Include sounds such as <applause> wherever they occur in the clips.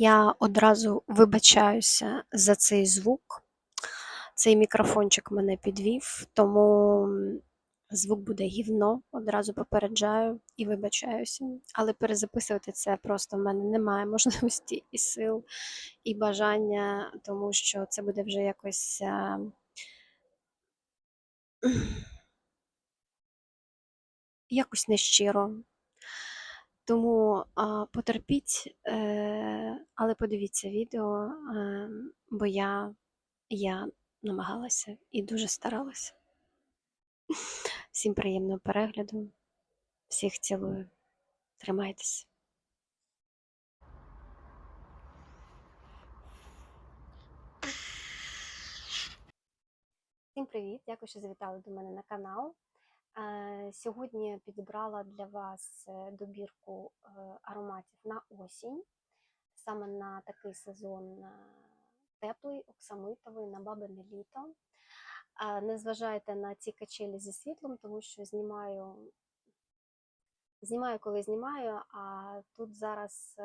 Я одразу вибачаюся за цей звук. Цей мікрофончик мене підвів, тому звук буде гівно, одразу попереджаю і вибачаюся. Але перезаписувати це просто в мене немає <laughs> можливості і сил, і бажання, тому що це буде вже якось. <clears throat> якось нещиро. Тому а, потерпіть, е, але подивіться відео, е, бо я, я намагалася і дуже старалася. <laughs> Всім приємного перегляду, всіх цілую. Тримайтесь. Всім привіт! Дякую, що завітали до мене на канал. Е, Сьогодні підібрала для вас е, добірку е, ароматів на осінь, саме на такий сезон теплий, оксамитовий, на бабине літо. Не зважайте на ці качелі зі світлом, тому що знімаю, знімаю, коли знімаю, а тут зараз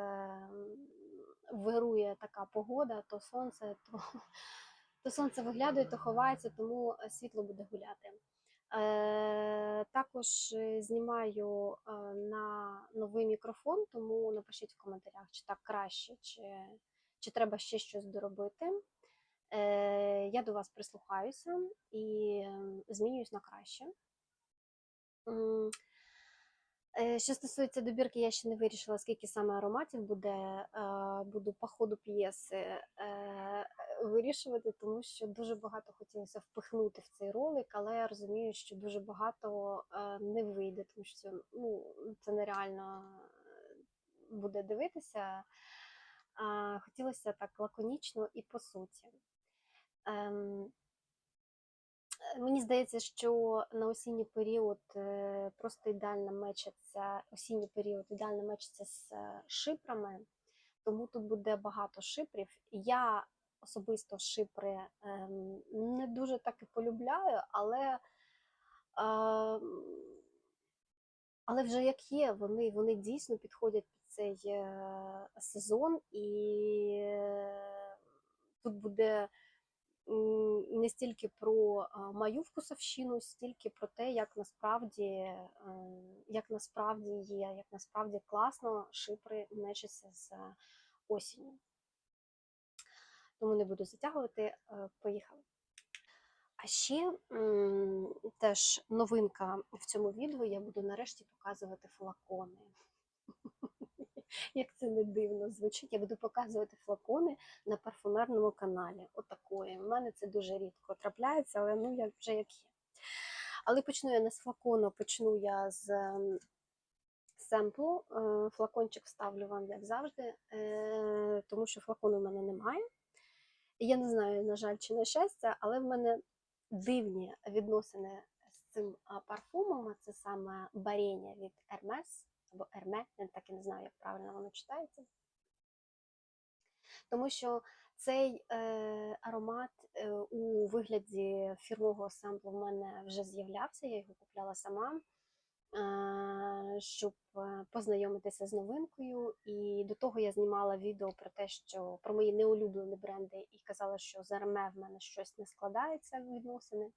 вирує така погода, то сонце, то, <laughs> то сонце виглядає, то ховається, тому світло буде гуляти. Е, Також е, знімаю е, на новий мікрофон, тому напишіть в коментарях, чи так краще, чи, чи треба ще щось доробити. Я до вас прислухаюся і ем, змінююсь на краще. Е, Що стосується добірки, я ще не вирішила, скільки саме ароматів буде. Буду по ходу п'єси е, вирішувати, тому що дуже багато хотілося впихнути в цей ролик, але я розумію, що дуже багато е, не вийде, тому що ну, це нереально е, буде дивитися. Хотілося так лаконічно і по суті. Е, Мені здається, що на осінній період е, просто ідеально мечиться, осінній період ідеально мечиться з е, шипрами, тому тут буде багато шипрів. Я особисто шипри ем, не дуже так і полюбляю, але, ем, але вже як є, вони, вони дійсно підходять під цей сезон, і тут буде не стільки про мою вкусовщину, стільки про те, як насправді, е, як насправді є, як насправді класно шипри мечаться з осінню. Тому не буду затягувати, е, поїхали. А ще теж новинка в цьому відео, я буду нарешті показувати флакони. Як це не дивно звучить, я буду показувати флакони на парфумерному каналі. Отакої. У мене це дуже рідко трапляється, але ну як вже як є. Але почну я не з флакону, почну я з ем, семплу. Е, Флакончик ставлю вам, як завжди, е, тому що флакону в мене немає. Я не знаю, на жаль, чи на щастя, але в мене дивні відносини з цим парфумом. Це саме барення від Hermes або Hermes, я так і не знаю, як правильно воно читається. Тому що цей е, аромат е, у вигляді фірмового семплу в мене вже з'являвся, я його купляла сама, е, щоб е, познайомитися з новинкою. І до того я знімала відео про те, що про мої неулюблені бренди, і казала, що з Hermes в мене щось не складається відносини.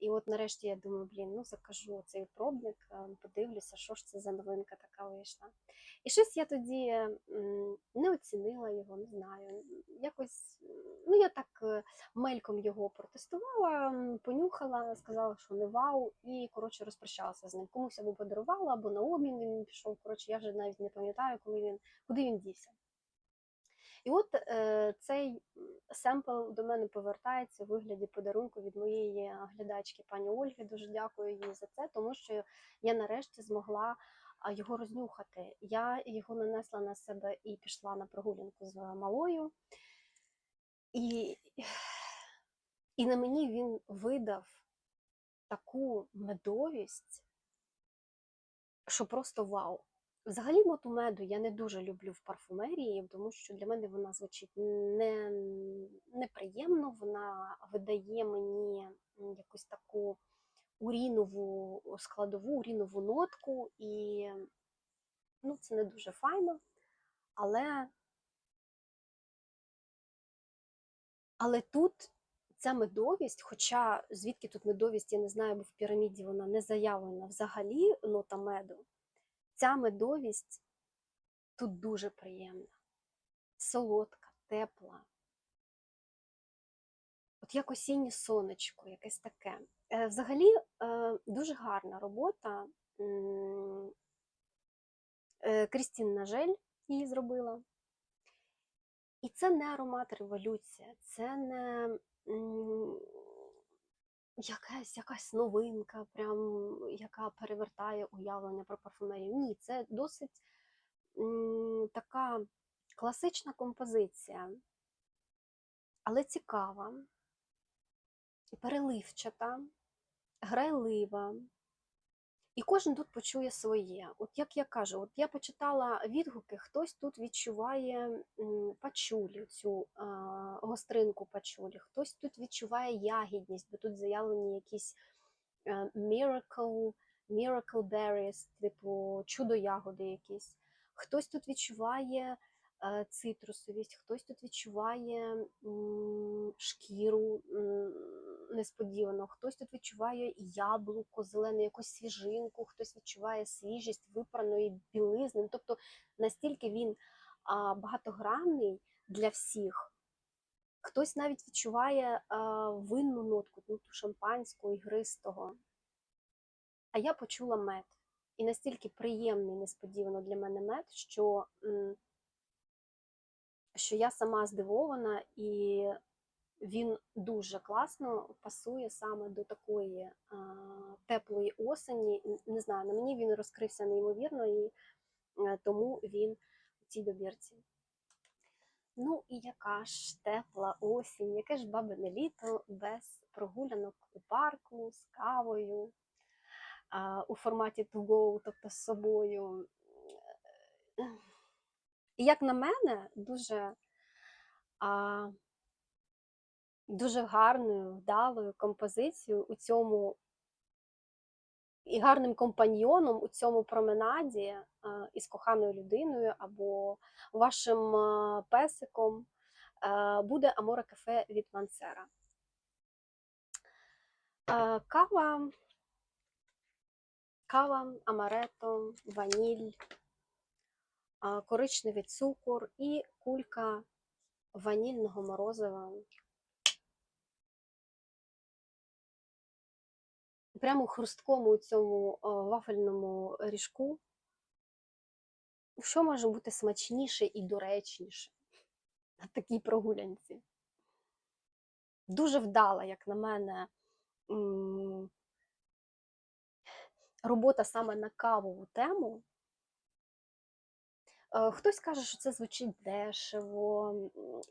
І от нарешті я думаю, блін, ну закажу цей пробник, подивлюся, що ж це за новинка така вийшла. І щось я тоді не оцінила його, не знаю. Якось, ну я так е, мельком його протестувала, понюхала, сказала, що не вау, і коротше розпрощалася з ним. Комусь або подарувала, або на обмін він пішов. Коротше, я вже навіть не пам'ятаю, коли він, куди він дівся. І от е, цей семпл до мене повертається у вигляді подарунку від моєї глядачки пані Ольги. Дуже дякую їй за це, тому що я нарешті змогла його рознюхати. Я його нанесла на себе і пішла на прогулянку з малою. І, і на мені він видав таку медовість, що просто вау. Взагалі ноту меду я не дуже люблю в парфумерії, тому що для мене вона звучить не, неприємно, вона видає мені якусь таку урінову складову, урінову нотку, і ну, це не дуже файно, але Але тут ця медовість, хоча звідки тут медовість, я не знаю, бо в піраміді вона не заявлена взагалі нота меду. Ця медовість тут дуже приємна, солодка, тепла. От як осіннє сонечко, якесь таке. Е, Взагалі е, дуже гарна робота. Е, Крістін Нажель її зробила. І це не аромат революція, це не якась, якась новинка, прям, яка перевертає уявлення про парфумерію. Ні, це досить м, така класична композиція, але цікава, переливчата, грайлива. І кожен тут почує своє. От як я кажу, от я почитала відгуки, хтось тут відчуває пачулі, цю а, гостринку пачулі, хтось тут відчуває ягідність, бо тут заявлені якісь е, miracle, miracle berries, типу чудо-ягоди якісь. Хтось тут відчуває цитрусовість, хтось тут відчуває шкіру несподівано, хтось тут відчуває яблуко, зелене, якусь свіжинку, хтось відчуває свіжість випраної білизни. Ну, Тобто настільки він багатогранний для всіх. Хтось навіть відчуває а, винну нотку, ну, ту шампанського, ігристого. А я почула мед. І настільки приємний, несподівано для мене мед, що, м, що я сама здивована, і він дуже класно пасує саме до такої а, теплої осені. Не знаю, на мені він розкрився неймовірно, і е, тому він у цій добірці. Ну і яка ж тепла осінь, яке ж бабине літо без прогулянок у парку з кавою а, у форматі to go, тобто з собою. І як на мене, дуже, а, дуже гарною, вдалою композицією у цьому і гарним компаньйоном у цьому променаді а, із коханою людиною або вашим а, песиком а, буде Аморе кафе від Мансера. А, Кава, кава, амарето, ваніль, коричневий цукор і кулька ванільного морозива. Прямо хрусткому у цьому вафельному ріжку. Що може бути смачніше і доречніше на такій прогулянці? Дуже вдала, як на мене, робота саме на кавову тему. Хтось каже, що це звучить дешево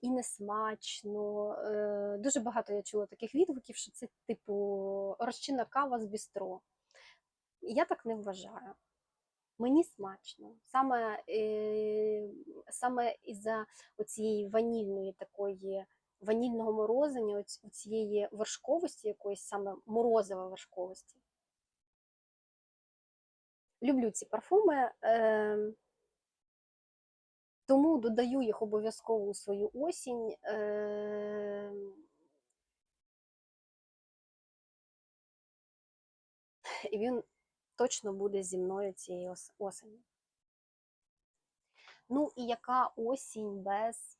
і несмачно. Е, Дуже багато я чула таких відгуків, що це типу розчинна кава з бістро. Я так не вважаю. Мені смачно. Саме, е, саме із-за оцієї ванільної такої ванільного морозення, оць- цієї вершковості, якоїсь саме морозива вершковості. Люблю ці парфуми. Тому додаю їх обов'язково у свою осінь. Е, І він точно буде зі мною цієї ос- осені. Ну і яка осінь без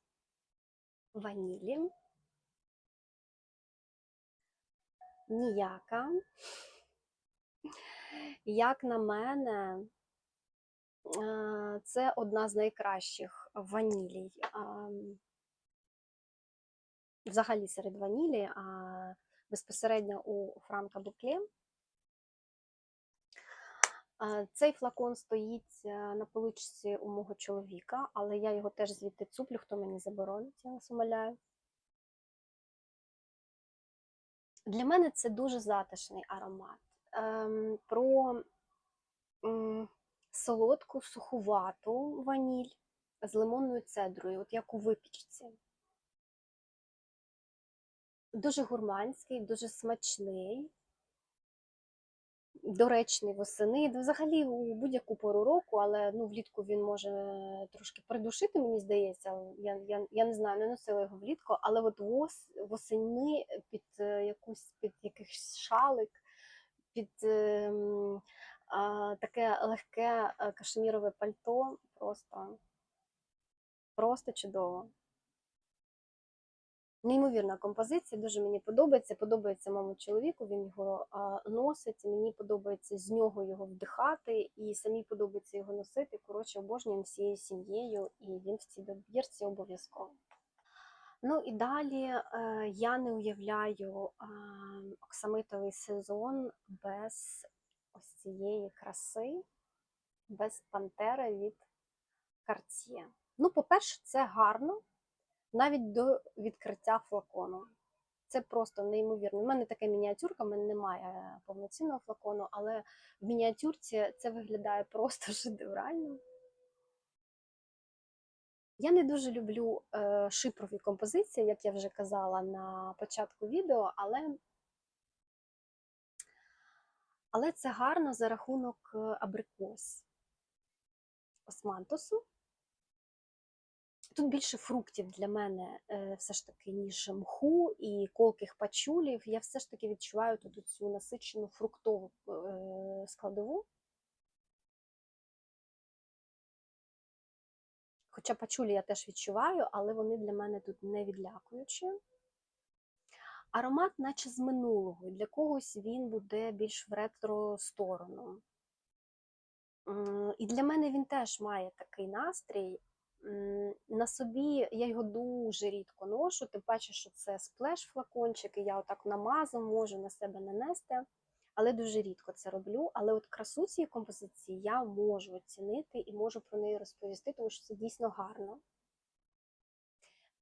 ванілі? Ніяка. Як на мене, це одна з найкращих ванілій. Взагалі серед ванілі, а безпосередньо у Франка Букле. Цей флакон стоїть е, на поличці у мого чоловіка, але я його теж звідти цуплю, хто мені заборонить, я вас умоляю. Для мене це дуже затишний аромат. Ем, Про солодку, сухувату ваніль з лимонною цедрою, от як у випічці. Дуже гурманський, дуже смачний. доречний восени, взагалі у будь-яку пору року, але ну, влітку він може трошки придушити, мені здається. Я, я, я не знаю, не носила його влітку, але от вос, восени під е, якусь під якийсь шалик, під е, м, а, таке легке е, кашемірове пальто просто, просто чудово. Неймовірна композиція, дуже мені подобається. Подобається моєму чоловіку, він його носить. Мені подобається з нього його вдихати, і самі подобається його носити. Коротше, обожнюємо всією сім'єю, і він в цій добірці обов'язково. Ну і далі е, я не уявляю оксамитовий сезон без ось цієї краси, без пантери від Cartier. Ну, по-перше, це гарно навіть до відкриття флакону. Це просто неймовірно. У мене така мініатюрка, в мене немає повноцінного флакону, але в мініатюрці це виглядає просто <laughs> шедеврально. Я не дуже люблю е, шипрові композиції, як я вже казала на початку відео, але, але це гарно за рахунок е, абрикос османтусу. Тут більше фруктів для мене е, все ж таки, ніж мху і колких пачулів. Я все ж таки відчуваю тут цю насичену фруктову е, складову. Хоча пачулі я теж відчуваю, але вони для мене тут не відлякуючі. Аромат, наче з минулого, для когось він буде більш в ретро сторону. І для мене він теж має такий настрій. На собі я його дуже рідко ношу, тим паче, що це сплеш флакончик, і я отак намазом можу на себе нанести, але дуже рідко це роблю. Але от красу цієї композиції я можу оцінити і можу про неї розповісти, тому що це дійсно гарно.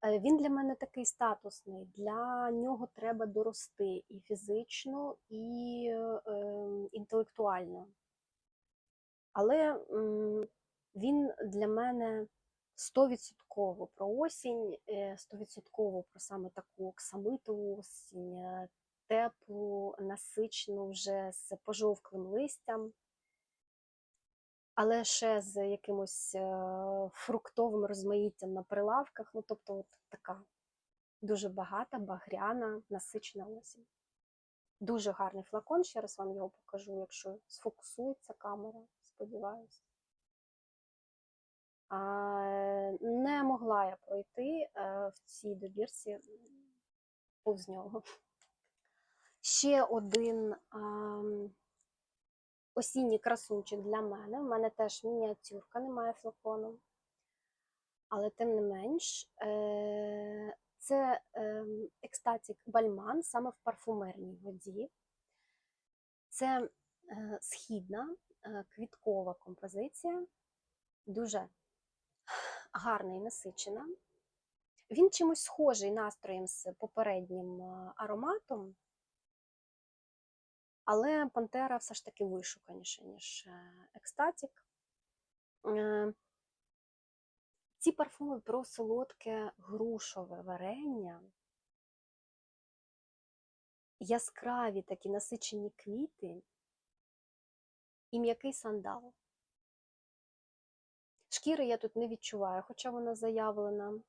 Е, Він для мене такий статусний, для нього треба дорости і фізично, і е, інтелектуально. Але він для мене стовідсотково про осінь, е, стовідсотково про саме таку оксамитову осінь, е, теплу, насичену вже з пожовклим листям, але ще з якимось е, фруктовим розмаїттям на прилавках. Ну, тобто, от така дуже багата, багряна, насичена осінь. Дуже гарний флакон, ще раз вам його покажу, якщо сфокусується камера, сподіваюся. Не могла я пройти е, в цій добірці повз нього. Ще один осінній красунчик для мене. У мене теж мініатюрка, немає флакону. Але тим не менш, е, це ем, екстатік бальман саме в парфумерній воді. Це е, східна е, квіткова композиція, дуже гарна і насичена. Він чимось схожий настроєм з попереднім е, ароматом, але Пантера все ж таки вишуканіша, ніж е, екстатік. Е, Ці парфуми про солодке грушове варення, яскраві такі насичені квіти і м'який сандал. Шкіри я тут не відчуваю, хоча вона заявлена.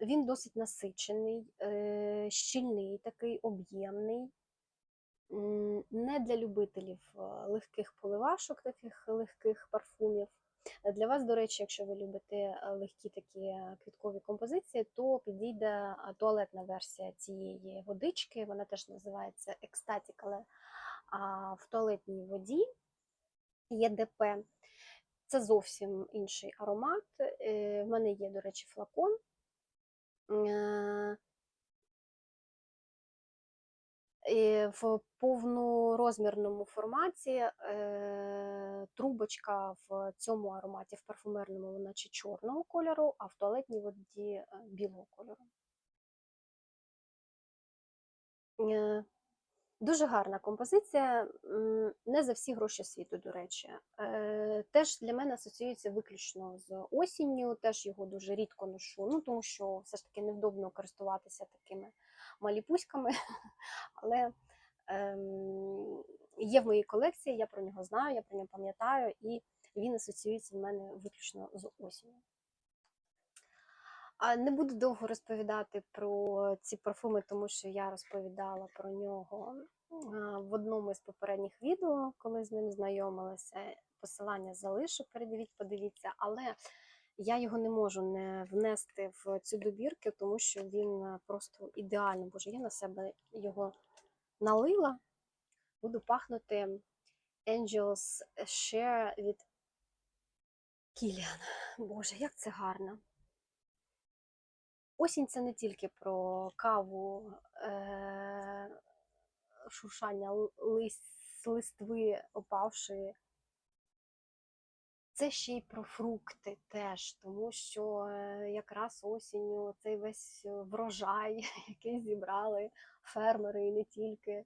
Він досить насичений, е, щільний, такий об'ємний. Не для любителів е, легких поливашок, таких легких парфумів. Е, Для вас, до речі, якщо ви любите е, легкі такі квіткові композиції, то підійде туалетна версія цієї водички. Вона теж називається екстатік, але в туалетній воді є ДП. Це зовсім інший аромат. В мене є, до речі, флакон. В повнорозмірному форматі е, трубочка в цьому ароматі, в парфумерному, вона чи чорного кольору, а в туалетній воді е, білого кольору. Е, Дуже гарна композиція, не за всі гроші світу, до речі. Теж для мене асоціюється виключно з осінню, теж його дуже рідко ношу, ну тому що все ж таки невдобно користуватися такими маліпуськами. <laughs> Але ем, є в моїй колекції, я про нього знаю, я про нього пам'ятаю, і він асоціюється в мене виключно з осінню. Не буду довго розповідати про ці парфуми, тому що я розповідала про нього в одному із попередніх відео, коли з ним знайомилася. Посилання залишу, передивіть, подивіться, але я його не можу не внести в цю добірку, тому що він е, просто ідеально. Боже, я на себе його налила. Буду пахнути Angels Share від Кіліан. Боже, як це гарно. Осінь це не тільки про каву, е- шуршання лист, листви опавшої. Це ще й про фрукти теж, тому що е, якраз осінню цей весь врожай, <laughs> який зібрали фермери і не тільки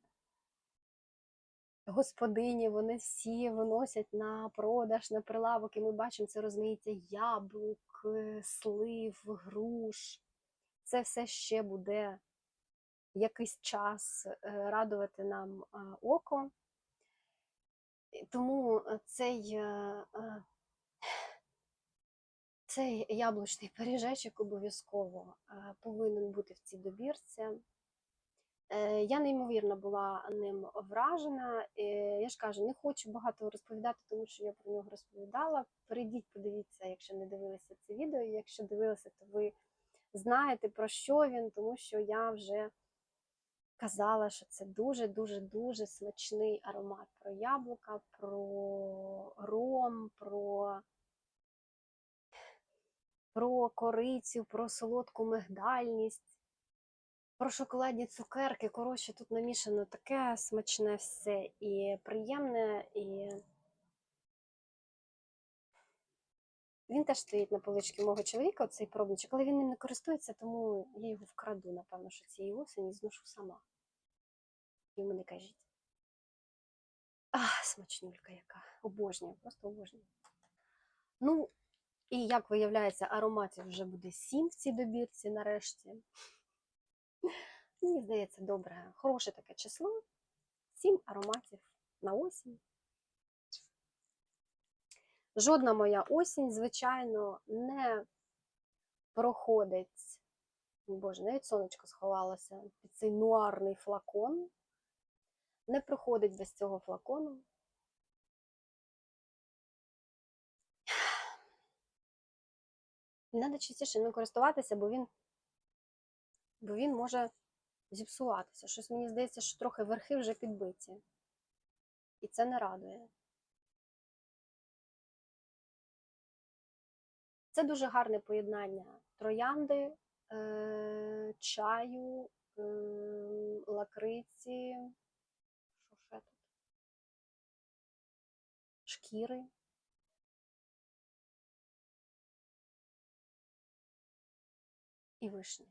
господині, вони всі виносять на продаж, на прилавок, і ми бачимо це розмаїття яблук, е, слив, груш. Це все ще буде якийсь час е, радувати нам е, око. Тому е, цей, е, е, цей яблучний пиріжечок обов'язково повинен бути в цій добірці. Е, Я неймовірно була ним вражена. Я ж кажу, не хочу багато розповідати, тому що я про нього розповідала. Перейдіть, подивіться, якщо не дивилися це відео. Якщо дивилися, то ви знаєте про що він, тому що я вже казала, що це дуже дуже дуже смачний аромат про яблука, про ром, про, про корицю, про солодку мигдальність. Про шоколадні цукерки, коротше, тут намішано таке смачне все і приємне, і він теж стоїть на поличці мого чоловіка, цей пробничок, але він ним не користується, тому я його вкраду, напевно, що цієї осені зношу сама. Йому не кажіть. Ах, смачнюлька яка. Обожнюю, просто обожнюю. Ну, і як виявляється, ароматів вже буде сім в цій добірці нарешті. Мені здається, добре, хороше таке число. Сім ароматів на осінь. Жодна моя осінь, звичайно, не проходить. Боже, навіть сонечко сховалося під цей нуарний флакон. Не проходить без цього флакону. Треба частіше ним користуватися, бо він, бо він може зіпсуватися. Щось мені здається, що трохи верхи вже підбиті. І це не радує. Це дуже гарне поєднання троянди, е- чаю, е- лакриці. Шкіри. І вишні.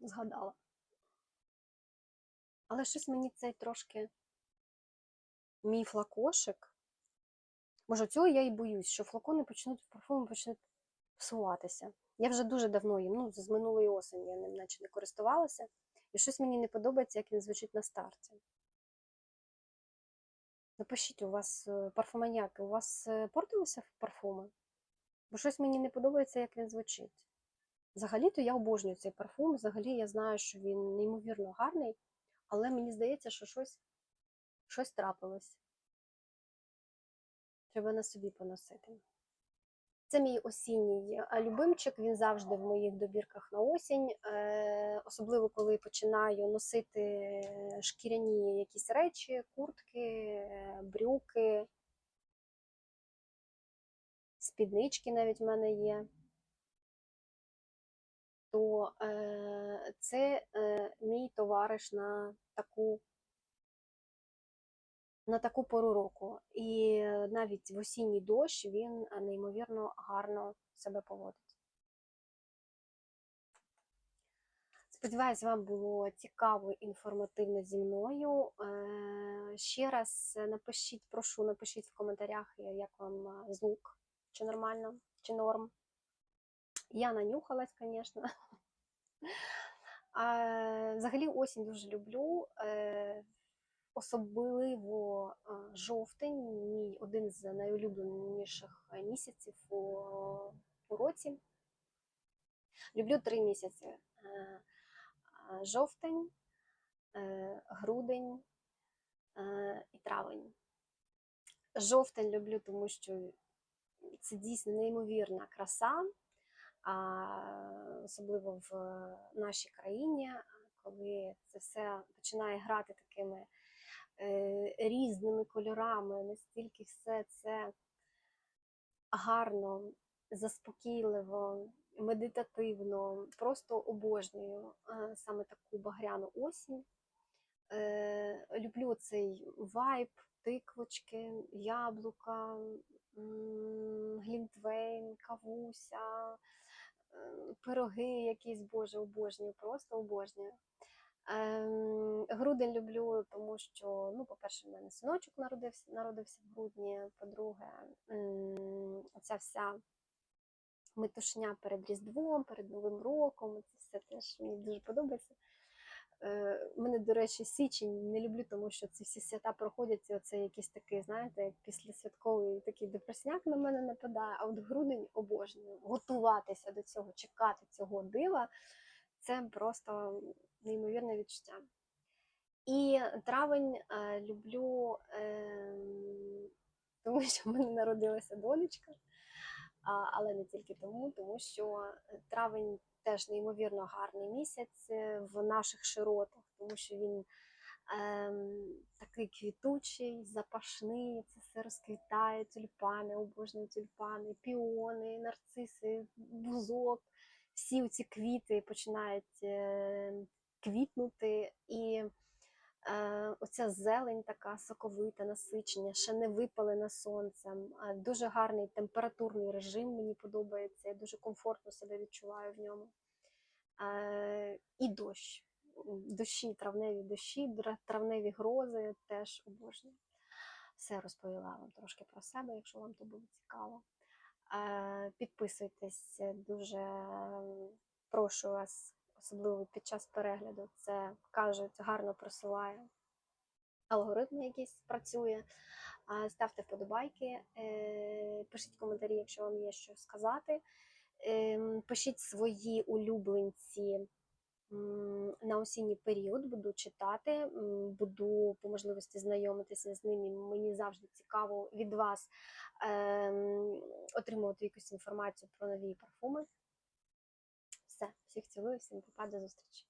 Згадала. Але щось мені цей трошки мій флакошик. Може, цього я і боюсь, що флакони почнуть, парфуми почнуть псуватися. Я вже дуже давно їм, ну, з минулої осені я ним наче не користувалася, і щось мені не подобається, як він звучить на старті. Напишіть, у вас е, парфуманіяки, у вас е, портилися парфуми? Бо щось мені не подобається, як він звучить. Взагалі-то я обожнюю цей парфум. Взагалі я знаю, що він неймовірно гарний, але мені здається, що щось, щось трапилось. Треба на собі поносити. Це мій осінній е, любимчик, він завжди в моїх добірках на осінь. Е, Особливо, коли починаю носити шкіряні якісь речі, куртки, е, брюки, спіднички навіть в мене є. То е, це е, мій товариш на таку на таку пору року. І навіть в осінній дощ він е, неймовірно гарно себе поводить. Сподіваюсь, вам було цікаво інформативно зі мною. Е, Ще раз напишіть, прошу, напишіть в коментарях, е, як вам е, звук, чи нормально, чи норм. Я нанюхалась, звісно. А, Взагалі осінь дуже люблю. Е, особливо е, жовтень, мій один з найулюбленіших місяців у, у році. Люблю три місяці: Е, жовтень, грудень і травень. Жовтень люблю, тому що це дійсно неймовірна краса, особливо в нашій країні, коли це все починає грати такими е, різними кольорами, настільки все це гарно, заспокійливо, медитативно, просто обожнюю саме таку багряну осінь. Е, люблю цей вайб, тиквочки, яблука, глінтвейн, кавуся, пироги якісь, боже, обожнюю, просто обожнюю. Ем, грудень люблю, тому що, ну, по-перше, в мене синочок народився, народився в грудні. По-друге, ця вся метушня перед Різдвом, перед Новим роком. Це все теж мені дуже подобається. Е, мене, до речі, січень не люблю, тому що ці всі свята проходять, і оце якийсь такий, знаєте, як післясвятковий такий депресняк на мене нападає. А от грудень обожнюю. Готуватися до цього, чекати цього дива це просто неймовірне відчуття. І травень е, люблю, е, тому що в мене народилася донечка, а, але не тільки тому, тому що травень теж неймовірно гарний місяць е, в наших широтах, тому що він ем, такий квітучий, запашний, це все розквітає, тюльпани, обожні тюльпани, піони, нарциси, бузок. Всі ці квіти починають е, квітнути, і оця зелень така соковита, насичення, ще не випалена сонцем. Е, Дуже гарний температурний режим мені подобається, я дуже комфортно себе відчуваю в ньому. Е, І дощ. Дощі, травневі дощі, травневі грози теж обожнюю. Все розповіла вам трошки про себе, якщо вам то було цікаво. Е, Підписуйтесь, дуже прошу вас, особливо під час перегляду. Це кажуть, гарно просуває алгоритм якийсь працює. Ставте вподобайки, е, пишіть коментарі, якщо вам є що сказати. Ем, Пишіть свої улюбленці на осінній період. Буду читати, буду по можливості знайомитися з ними. Мені завжди цікаво від вас ем, отримувати якусь інформацію про нові парфуми. Все, всіх цілую, всім попа, до зустрічі.